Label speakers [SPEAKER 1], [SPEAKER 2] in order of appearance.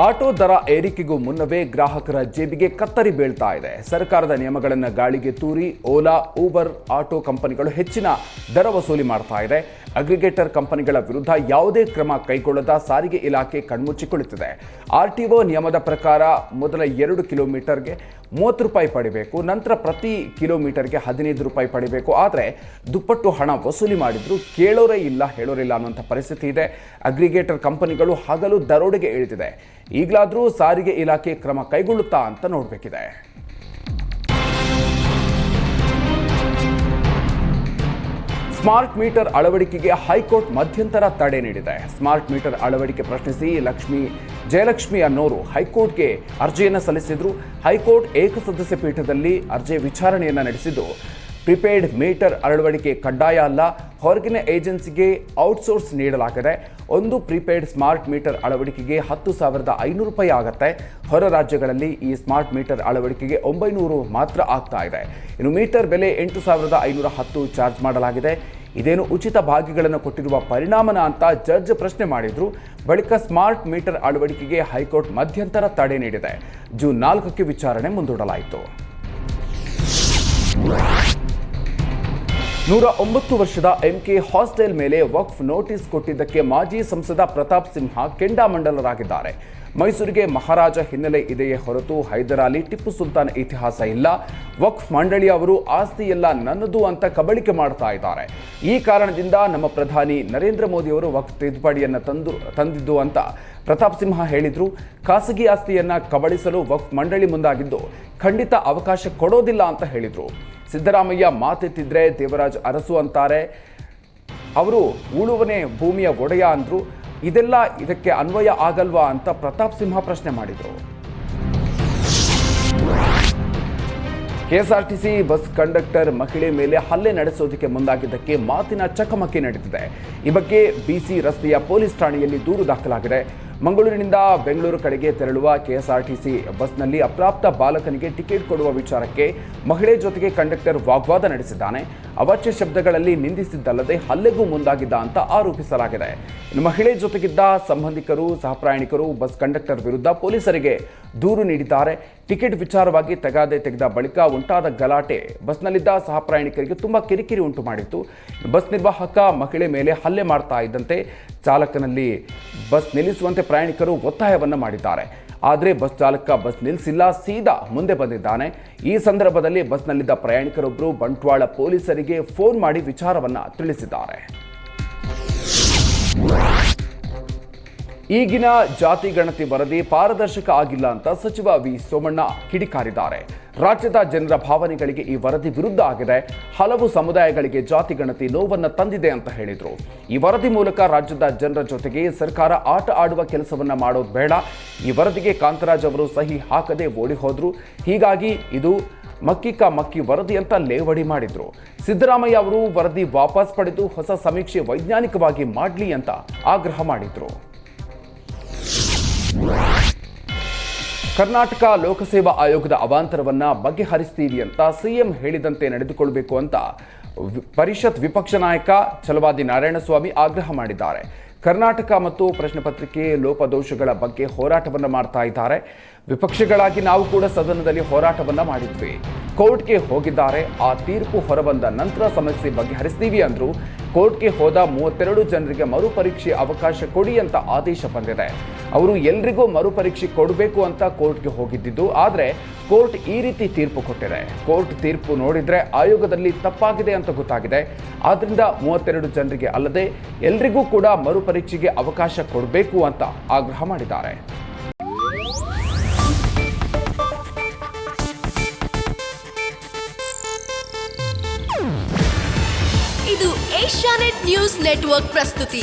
[SPEAKER 1] Auto ದರ ಏರಿಕೆಗೂ ಮುನ್ನವೇ ಗ್ರಾಹಕರ ಜೇಬಿಗೆ ಕತ್ತರಿ ಬೀಳ್ತಾ ಇದೆ. ಸರ್ಕಾರದ ನಿಯಮಗಳನ್ನು ಗಾಳಿಗೆ ತೂರಿ ಓಲಾ, ಊಬರ್, ಆಟೋ ಕಂಪನಿಗಳು ಹೆಚ್ಚಿನ ದರ ವಸೂಲಿ ಮಾಡ್ತಾ ಇದೆ. ಅಗ್ರಿಗೇಟರ್ ಕಂಪನಿಗಳ ವಿರುದ್ಧ ಯಾವುದೇ ಕ್ರಮ ಕೈಗೊಳ್ಳದ ಸಾರಿಗೆ ಇಲಾಖೆ ಕಣ್ಮುಚ್ಚಿಕೊಳ್ಳುತ್ತಿದೆ. ಆರ್ಟಿಒ ನಿಯಮದ ಪ್ರಕಾರ ಮೊದಲ ಎರಡು ಕಿಲೋಮೀಟರ್ಗೆ ಮೂವತ್ತು ರೂಪಾಯಿ ಪಡಿಬೇಕು, ನಂತರ ಪ್ರತಿ ಕಿಲೋಮೀಟರ್ಗೆ ಹದಿನೈದು ರೂಪಾಯಿ ಪಡಿಬೇಕು. ಆದರೆ ದುಪ್ಪಟ್ಟು ಹಣ ವಸೂಲಿ ಮಾಡಿದ್ರು ಕೇಳೋರೇ ಇಲ್ಲ, ಹೇಳೋರಿಲ್ಲ ಅನ್ನುವಂಥ ಪರಿಸ್ಥಿತಿ ಇದೆ. ಅಗ್ರಿಗೇಟರ್ ಕಂಪನಿಗಳು ಹಗಲು ದರೋಡೆಗೆ ಇಳಿದಿದೆ. ಈಗಲಾದರೂ ಸಾರಿಗೆ ಇಲಾಖೆ ಕ್ರಮ ಕೈಗೊಳ್ಳುತ್ತಾ ಅಂತ ನೋಡಬೇಕಿದೆ. ಸ್ಮಾರ್ಟ್ ಮೀಟರ್ ಅಳವಡಿಕೆಗೆ ಹೈಕೋರ್ಟ್ ಮಧ್ಯಂತರ ತಡೆ ನೀಡಿದೆ. ಸ್ಮಾರ್ಟ್ ಮೀಟರ್ ಅಳವಡಿಕೆ ಪ್ರಶ್ನಿಸಿ ಲಕ್ಷ್ಮಿ, ಜಯಲಕ್ಷ್ಮಿ ಅನ್ನೋರು ಹೈಕೋರ್ಟ್ಗೆ ಅರ್ಜಿಯನ್ನು ಸಲ್ಲಿಸಿದ್ರು. ಹೈಕೋರ್ಟ್ ಏಕಸದಸ್ಯ ಪೀಠದಲ್ಲಿ ಅರ್ಜಿ ವಿಚಾರಣೆಯನ್ನು ನಡೆಸಿದ್ದು. ಪ್ರಿಪೇಯ್ಡ್ ಮೀಟರ್ ಅಳವಡಿಕೆ ಕಡ್ಡಾಯ ಅಲ್ಲ, ಹೊರಗಿನ ಏಜೆನ್ಸಿಗೆ ಔಟ್ಸೋರ್ಸ್ ನೀಡಲಾಗಿದೆ. ಒಂದು ಪ್ರಿಪೇಯ್ಡ್ ಸ್ಮಾರ್ಟ್ ಮೀಟರ್ ಅಳವಡಿಕೆಗೆ ಹತ್ತು ಸಾವಿರದ ಐನೂರು ರೂಪಾಯಿ ಆಗುತ್ತೆ. ಹೊರ ರಾಜ್ಯಗಳಲ್ಲಿ ಈ ಸ್ಮಾರ್ಟ್ ಮೀಟರ್ ಅಳವಡಿಕೆಗೆ ಒಂಬೈನೂರು ಮಾತ್ರ ಆಗ್ತಾ ಇದೆ. ಇನ್ನು ಮೀಟರ್ ಬೆಲೆ ಎಂಟು ಸಾವಿರದ ಐನೂರ ಹತ್ತು ಚಾರ್ಜ್ ಮಾಡಲಾಗಿದೆ. ಇದೇನು ಉಚಿತ ಭಾಗಿಗಳನ್ನು ಕೊಟ್ಟಿರುವ ಪರಿಣಾಮನ ಅಂತ ಜಡ್ಜ್ ಪ್ರಶ್ನೆ ಮಾಡಿದ್ರು. ಬಳಿಕ ಸ್ಮಾರ್ಟ್ ಮೀಟರ್ ಅಳವಡಿಕೆಗೆ ಹೈಕೋರ್ಟ್ ಮಧ್ಯಂತರ ತಡೆ ನೀಡಿದೆ. ಜೂನ್ ನಾಲ್ಕಕ್ಕೆ ವಿಚಾರಣೆ ಮುಂದೂಡಲಾಯಿತು. ನೂರ ಒಂಬತ್ತು ವರ್ಷದ ಎಂಕೆ ಹಾಸ್ಟೆಲ್ ಮೇಲೆ ವಕ್ಫ್ ನೋಟಿಸ್ ಕೊಟ್ಟಿದ್ದಕ್ಕೆ ಮಾಜಿ ಸಂಸದ ಪ್ರತಾಪ್ ಸಿಂಹ ಕೆಂಡಾಮಂಡಲರಾಗಿದ್ದಾರೆ. ಮೈಸೂರಿಗೆ ಮಹಾರಾಜ ಹಿನ್ನೆಲೆ ಇದೆಯೇ ಹೊರತು ಹೈದರಾಲಿ ಟಿಪ್ಪು ಸುಲ್ತಾನ್ ಇತಿಹಾಸ ಇಲ್ಲ. ವಕ್ಫ್ ಮಂಡಳಿ ಅವರು ಆಸ್ತಿ ಎಲ್ಲ ನನ್ನದು ಅಂತ ಕಬಳಿಕೆ ಮಾಡ್ತಾ ಇದ್ದಾರೆ. ಈ ಕಾರಣದಿಂದ ನಮ್ಮ ಪ್ರಧಾನಿ ನರೇಂದ್ರ ಮೋದಿ ಅವರು ವಕ್ಫ್ ತಿದ್ದುಪಡಿಯನ್ನು ತಂದು, ತಂದಿದ್ದು ಅಂತ ಪ್ರತಾಪ್ ಸಿಂಹ ಹೇಳಿದ್ರು. ಖಾಸಗಿ ಆಸ್ತಿಯನ್ನ ಕಬಳಿಸಲು ವಕ್ಫ್ ಮಂಡಳಿ ಮುಂದಾಗಿದ್ದು ಖಂಡಿತ ಅವಕಾಶ ಕೊಡೋದಿಲ್ಲ ಅಂತ ಹೇಳಿದ್ರು. ಸಿದ್ದರಾಮಯ್ಯ ಮಾತೆತ್ತಿದ್ರೆ ದೇವರಾಜ್ ಅರಸು ಅಂತಾರೆ. ಅವರು ಉಳುವನೆ ಭೂಮಿಯ ಒಡೆಯ ಅಂದ್ರು. ಇದೆಲ್ಲ ಇದಕ್ಕೆ ಅನ್ವಯ ಆಗಲ್ವಾ ಅಂತ ಪ್ರತಾಪ್ ಸಿಂಹ ಪ್ರಶ್ನೆ ಮಾಡಿದರು. ಕೆಎಸ್ಆರ್ಟಿಸಿ ಬಸ್ ಕಂಡಕ್ಟರ್ ಮಹಿಳೆ ಮೇಲೆ ಹಲ್ಲೆ ನಡೆಸೋದಕ್ಕೆ ಮುಂದಾಗಿದ್ದಕ್ಕೆ ಮಾತಿನ ಚಕಮಕಿ ನಡೆದಿದೆ ಈ ಬಗ್ಗೆ ಬಿಸಿ ರಸ್ತೆಯ ಪೊಲೀಸ್ ಠಾಣೆಯಲ್ಲಿ ದೂರು ದಾಖಲಾಗಿದೆ. ಮಂಗಳೂರಿನಿಂದ ಬೆಂಗಳೂರು ಕಡೆಗೆ ತೆರಳುವ ಕೆಎಸ್ಆರ್ಟಿಸಿ ಬಸ್ನಲ್ಲಿ ಅಪ್ರಾಪ್ತ ಬಾಲಕನಿಗೆ ಟಿಕೆಟ್ ಕೊಡುವ ವಿಚಾರಕ್ಕೆ ಮಹಿಳೆ ಜೊತೆಗೆ ಕಂಡಕ್ಟರ್ ವಾಗ್ವಾದ ನಡೆಸಿದ್ದಾನೆ. ಅವಾಚ್ಯ ಶಬ್ದಗಳಲ್ಲಿ ನಿಂದಿಸಿದ್ದಲ್ಲದೆ ಹಲ್ಲೆಗೂ ಮುಂದಾಗಿದ್ದ ಅಂತ ಆರೋಪಿಸಲಾಗಿದೆ. ಮಹಿಳೆ ಜೊತೆಗಿದ್ದ ಸಂಬಂಧಿಕರು ಸಹಪ್ರಯಾಣಿಕರು ಬಸ್ ಕಂಡಕ್ಟರ್ ವಿರುದ್ಧ ಪೊಲೀಸರಿಗೆ ದೂರು ನೀಡಿದ್ದಾರೆ. ಟಿಕೆಟ್ ವಿಚಾರವಾಗಿ ತಗಾದೆ ತೆಗೆದ ಬಳಿಕ ಉಂಟಾದ ಗಲಾಟೆ ಬಸ್ನಲ್ಲಿದ್ದ ಸಹಪ್ರಯಾಣಿಕರಿಗೆ ತುಂಬಾ ಕಿರಿಕಿರಿ ಉಂಟು ಮಾಡಿತ್ತು. ಬಸ್ ನಿರ್ವಾಹಕ ಮಹಿಳೆ ಮೇಲೆ ಹಲ್ಲೆ ಮಾಡ್ತಾ ಇದ್ದಂತೆ ಚಾಲಕನಲ್ಲಿ ಬಸ್ ನಿಲ್ಲಿಸುವಂತೆ ಪ್ರಯಾಣಿಕರು ಒತ್ತಾಯವನ್ನು ಮಾಡಿದ್ದಾರೆ. ಆದರೆ ಬಸ್ ಚಾಲಕ ಬಸ್ ನಿಲ್ಲಿಸಿಲ್ಲ ಸೀದಾ ಮುಂದೆ ಬಂದಿದ್ದಾನೆ. ಈ ಸಂದರ್ಭದಲ್ಲಿ ಬಸ್ನಲ್ಲಿದ್ದ ಪ್ರಯಾಣಿಕರೊಬ್ಬರು ಬಂಟ್ವಾಳ ಪೊಲೀಸರಿಗೆ ಫೋನ್ ಮಾಡಿ ವಿಚಾರವನ್ನು ತಿಳಿಸಿದ್ದಾರೆ. ಈಗಿನ ಜಾತಿ ಗಣತಿ ವರದಿ ಪಾರದರ್ಶಕ ಆಗಿಲ್ಲ ಅಂತ ಸಚಿವ ವಿ ಸೋಮಣ್ಣ ಕಿಡಿಕಾರಿದ್ದಾರೆ. ರಾಜ್ಯದ ಜನರ ಭಾವನೆಗಳಿಗೆ ಈ ವರದಿ ವಿರುದ್ಧ ಆಗಿದೆ. ಹಲವು ಸಮುದಾಯಗಳಿಗೆ ಜಾತಿ ಗಣತಿ ನೋವನ್ನು ತಂದಿದೆ ಅಂತ ಹೇಳಿದರು. ಈ ವರದಿ ಮೂಲಕ ರಾಜ್ಯದ ಜನರ ಜೊತೆಗೆ ಸರ್ಕಾರ ಆಟ ಆಡುವ ಕೆಲಸವನ್ನ ಮಾಡೋದು ಬೇಡ. ಈ ವರದಿಗೆ ಕಾಂತರಾಜ್ ಅವರು ಸಹಿ ಹಾಕದೆ ಓಡಿ ಹೋದ್ರು. ಹೀಗಾಗಿ ಇದು ಮಕ್ಕಿಕ ಮಕ್ಕಿ ವರದಿ ಅಂತ ಲೇವಡಿ ಮಾಡಿದ್ರು. ಸಿದ್ದರಾಮಯ್ಯ ಅವರು ವರದಿ ವಾಪಸ್ ಪಡೆದು ಹೊಸ ಸಮೀಕ್ಷೆ ವೈಜ್ಞಾನಿಕವಾಗಿ ಮಾಡಲಿ ಅಂತ ಆಗ್ರಹ ಮಾಡಿದ್ರು. ಕರ್ನಾಟಕ ಲೋಕಸೇವಾ ಆಯೋಗದ ಅವಾಂತರವನ್ನ ಬಗೆಹರಿಸ್ತೀವಿ ಅಂತ ಸಿಎಂ ಹೇಳಿದಂತೆ ನಡೆದುಕೊಳ್ಬೇಕು ಅಂತ ಪರಿಷತ್ ವಿಪಕ್ಷ ನಾಯಕ ಛಲವಾದಿ ನಾರಾಯಣಸ್ವಾಮಿ ಆಗ್ರಹ ಮಾಡಿದ್ದಾರೆ. ಕರ್ನಾಟಕ ಮತ್ತು ಪ್ರಶ್ನೆ ಪತ್ರಿಕೆ ಲೋಪದೋಷಗಳ ಬಗ್ಗೆ ಹೋರಾಟವನ್ನು ಮಾಡ್ತಾ ಇದ್ದಾರೆ. ವಿಪಕ್ಷಗಳಾಗಿ ನಾವು ಕೂಡ ಸದನದಲ್ಲಿ ಹೋರಾಟವನ್ನು ಮಾಡಿದ್ವಿ. ಕೋರ್ಟ್ಗೆ ಹೋಗಿದ್ದಾರೆ. ಆ ತೀರ್ಪು ಹೊರಬಂದ ನಂತರ ಸಮಸ್ಯೆ ಬಗೆಹರಿಸ್ತೀವಿ ಅಂದ್ರು, ಕೋರ್ಟ್ಗೆ ಹೋದ ಮೂವತ್ತೆರಡು ಜನರಿಗೆ ಮರುಪರೀಕ್ಷೆ ಅವಕಾಶ ಕೊಡಿ ಅಂತ ಆದೇಶ ಬಂದಿದೆ. ಅವರು ಎಲ್ರಿಗೂ ಮರುಪರೀಕ್ಷೆ ಕೊಡಬೇಕು ಅಂತ ಕೋರ್ಟ್ಗೆ ಹೋಗಿದ್ದಿದ್ದು, ಆದರೆ ಕೋರ್ಟ್ ಈ ರೀತಿ ತೀರ್ಪು ಕೊಟ್ಟಿದೆ. ಕೋರ್ಟ್ ತೀರ್ಪು ನೋಡಿದರೆ ಆಯೋಗದಲ್ಲಿ ತಪ್ಪಾಗಿದೆ ಅಂತ ಗೊತ್ತಾಗಿದೆ. ಆದ್ದರಿಂದ ಮೂವತ್ತೆರಡು ಜನರಿಗೆ ಅಲ್ಲದೆ ಎಲ್ರಿಗೂ ಕೂಡ ಮರುಪರೀಕ್ಷೆಗೆ ಅವಕಾಶ ಕೊಡಬೇಕು ಅಂತ ಆಗ್ರಹ ಮಾಡಿದ್ದಾರೆ.
[SPEAKER 2] ಇದು ಏಷ್ಯಾನೆಟ್ ನ್ಯೂಸ್ ನೆಟ್ವರ್ಕ್ ಪ್ರಸ್ತುತಿ.